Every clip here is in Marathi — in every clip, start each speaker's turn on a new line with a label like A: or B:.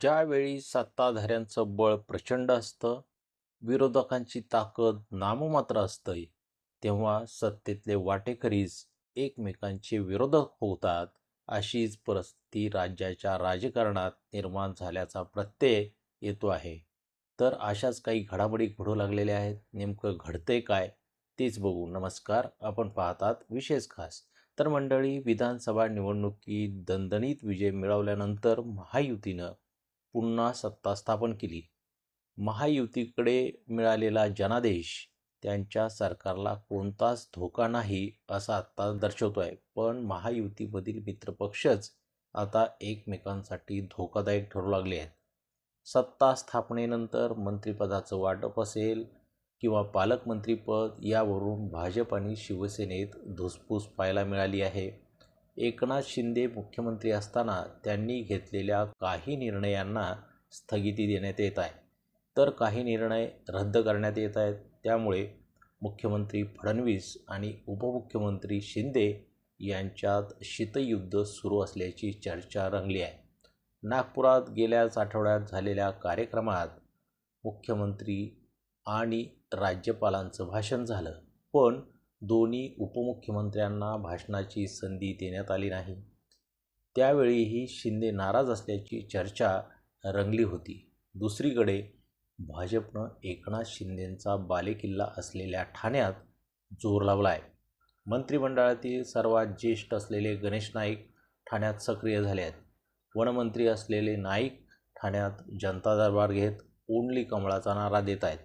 A: ज्यावेळी सत्ताधाऱ्यांचं बळ प्रचंड असतं विरोधकांची ताकद नाममात्र असते तेव्हा सत्तेतले वाटेकरीच एकमेकांचे विरोधक होतात अशीच परिस्थिती राज्याच्या राजकारणात निर्माण झाल्याचा प्रत्यय येतो आहे. तर अशाच काही घडामोडी घडू लागलेल्या आहेत नेमकं घडतंय काय तेच बघू. नमस्कार आपण पाहतात विशेष खास. तर मंडळी विधानसभा निवडणुकीत दणदणीत विजय मिळवल्यानंतर महायुतीनं पुन्हा सत्ता स्थापन केली. महायुतीकडे मिळालेला जनादेश त्यांच्या सरकारला कोणताच धोका नाही असा आत्ता दर्शवतो आहे पण महायुतीमधील मित्रपक्षच आता एकमेकांसाठी धोकादायक ठरू लागले आहेत. सत्ता स्थापनेनंतर मंत्रिपदाचं वाटप असेल किंवा पालकमंत्रीपद यावरून भाजप आणि शिवसेनेत धुसफूस पाहायला मिळाली आहे. एकनाथ शिंदे मुख्यमंत्री असताना त्यांनी घेतलेल्या काही निर्णयांना स्थगिती देण्यात येत आहे. तर काही निर्णय रद्द करण्यात येत आहेत. त्यामुळे मुख्यमंत्री फडणवीस आणि उपमुख्यमंत्री शिंदे यांच्यात शीतयुद्ध सुरू असल्याची चर्चा रंगली आहे. नागपुरात गेल्याच आठवड्यात झालेल्या कार्यक्रमात मुख्यमंत्री आणि राज्यपालांचं भाषण झालं. पण दोन्ही उपमुख्यमंत्र्यांना भाषणाची संधी देण्यात आली नाही. त्यावेळीही शिंदे नाराज असल्याची चर्चा रंगली होती. दुसरीकडे भाजपनं एकनाथ शिंदेंचा बालेकिल्ला असलेल्या ठाण्यात जोर लावला आहे मंत्रिमंडळातील सर्वात ज्येष्ठ असलेले गणेश नाईक ठाण्यात सक्रिय झाले आहेत वनमंत्री असलेले नाईक ठाण्यात जनता दरबार घेत ओनली कमळाचा नारा देत आहेत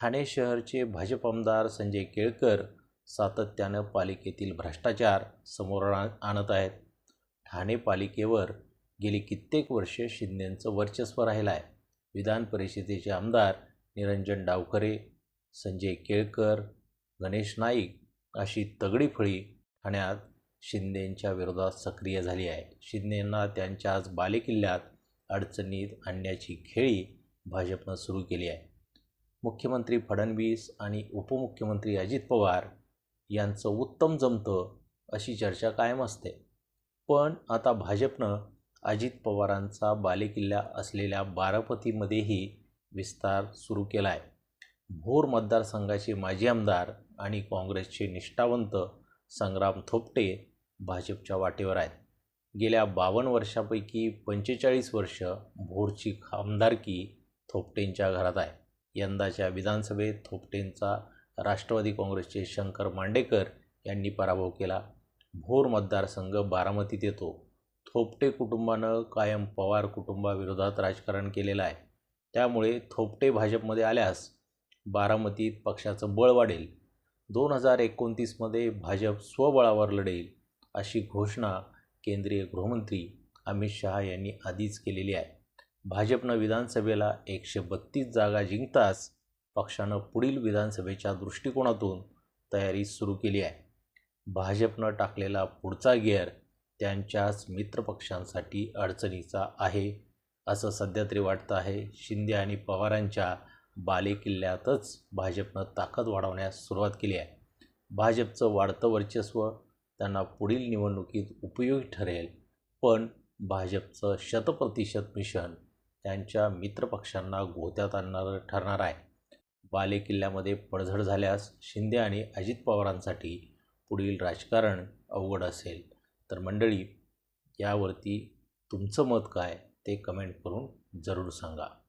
A: ठाणे शहरचे भाजप आमदार संजय केळकर सातत्यानं पालिकेतील भ्रष्टाचार समोर आणत आहेत. ठाणे पालिकेवर गेली कित्येक वर्षे शिंदेंचं वर्चस्व राहिलं आहे. विधान परिषदेचे आमदार निरंजन डावखरे संजय केळकर गणेश नाईक अशी तगडी फळी ठाण्यात शिंदेंच्या विरोधात सक्रिय झाली आहे. शिंदेंना आज बालेकिल्ल्यात अडचणीत आणण्याची खेळी भाजपनं सुरू केली आहे. मुख्यमंत्री फडणवीस आणि उपमुख्यमंत्री अजित पवार यांचं उत्तम जमतं अशी चर्चा कायम असते. पण आता भाजपनं अजित पवारांचा बालेकिल्ला असलेल्या बारामतीमध्येही विस्तार सुरू केला आहे भोर मतदारसंघाचे माजी आमदार आणि काँग्रेसचे निष्ठावंत संग्राम थोपटे भाजपच्या वाटेवर आहेत. गेल्या बावन्न वर्षापैकी पंचेचाळीस वर्ष भोरची आमदारकी थोपटेंच्या घरात आहे. यंदाच्या विधानसभेत थोपटेंचा राष्ट्रवादी काँग्रेसचे शंकर मांडेकर यांनी पराभव केला. भोर मतदारसंघ बारामतीत येतो. थोपटे कुटुंबानं कायम पवार कुटुंबाविरोधात राजकारण केलेलं आहे. त्यामुळे थोपटे भाजपमध्ये आल्यास बारामतीत पक्षाचं बळ वाढेल. दोन हजार एकोणतीसमध्ये भाजप स्वबळावर लढेल अशी घोषणा केंद्रीय गृहमंत्री अमित शहा यांनी आधीच केलेली आहे. भाजपनं विधानसभेला एकशे बत्तीस जागा जिंकताच पक्षानं पुढील विधानसभेच्या दृष्टिकोनातून तयारी सुरू केली आहे. भाजपनं टाकलेला पुढचा गिअर त्यांच्याच मित्रपक्षांसाठी अडचणीचा आहे असं सध्या तरी वाटतं आहे. शिंदे आणि पवारांच्या बालेकिल्ल्यातच भाजपनं ताकद वाढवण्यास सुरुवात केली आहे. भाजपचं वाढतं वर्चस्व त्यांना पुढील निवडणुकीत उपयोगी ठरेल पण भाजपचं शतप्रतिशत मिशन त्यांच्या मित्रपक्षांना गोत्यात आणणारं ठरणार आहे. बालेकिल्ल्यामध्ये पडझड झाल्यास शिंदे आणि अजित पवारांसाठी पुढील राजकारण अवघड असेल. तर मंडळी यावरती तुमचं मत काय ते कमेंट करून जरूर सांगा.